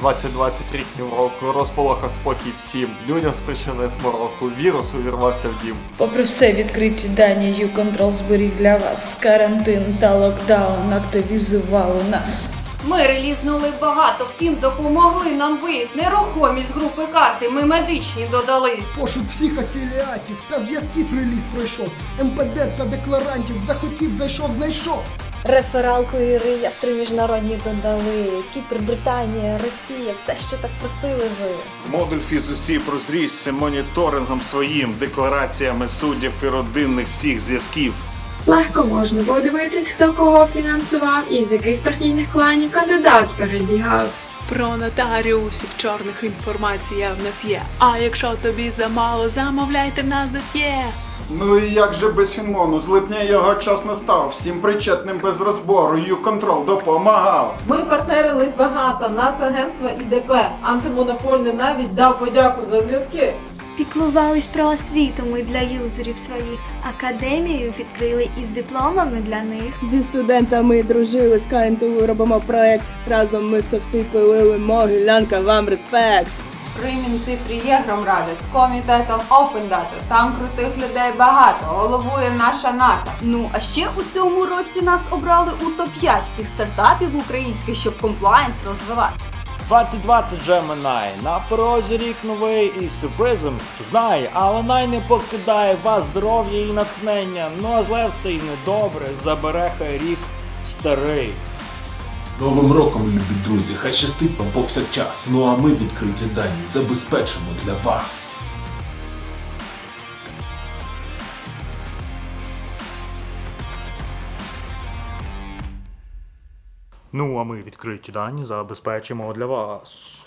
2020 рік року розполохав спокій всім. Людям спричинив мороку, вірус увірвався в дім. Попри все, відкриті дані U-Control зберіг для вас. Карантин та локдаун активізували нас. Ми релізнули багато, втім допомогли нам ви. Нерухомість групи карти ми медичні додали. Пошук всіх афіліатів та зв'язків реліз пройшов. МПД та декларантів захотів, зайшов, знайшов. Рефералку і реєстри міжнародні додали. Кіпр, Британія, Росія, все, що так просили ви. Модуль фізусі розрісся моніторингом своїм, деклараціями суддів і родинних всіх зв'язків. Легко можна подивитись, хто кого фінансував і з яких партійних кланів кандидат перебігав. Про нотаріусів чорних інформація в нас є. А якщо тобі замало, замовляйте в нас досьє. Ну і як же без фінмону? З липня його час настав. Всім причетним без розбору. Ю-контрол допомагав. Ми партнерились багато, Нацагентство і ДП. Антимонопольний навіть дав подяку за зв'язки. Піклувались про освіту ми для юзерів своїх. Академію відкрили із дипломами для них. Зі студентами дружили з КНТУ, робимо проект. Разом ми софти пилили могилянка, вам респект. При Мінцифрі є громради з комітетом Open Data. Там крутих людей багато, головує наша НАТО. Ну а ще у цьому році нас обрали у топ-5 всіх стартапів українських, щоб комплаєнс розвивати. 2020 вже минає, на порозі рік новий і сюрпризом знає, але най не покидає вас здоров'я і натхнення. Ну а зле все й недобре, забере хай рік старий. Новим роком, любі друзі, хай щастить вам повсякчас. Ну а ми відкриті дані забезпечимо для вас. Ну а ми відкриті дані забезпечимо для вас.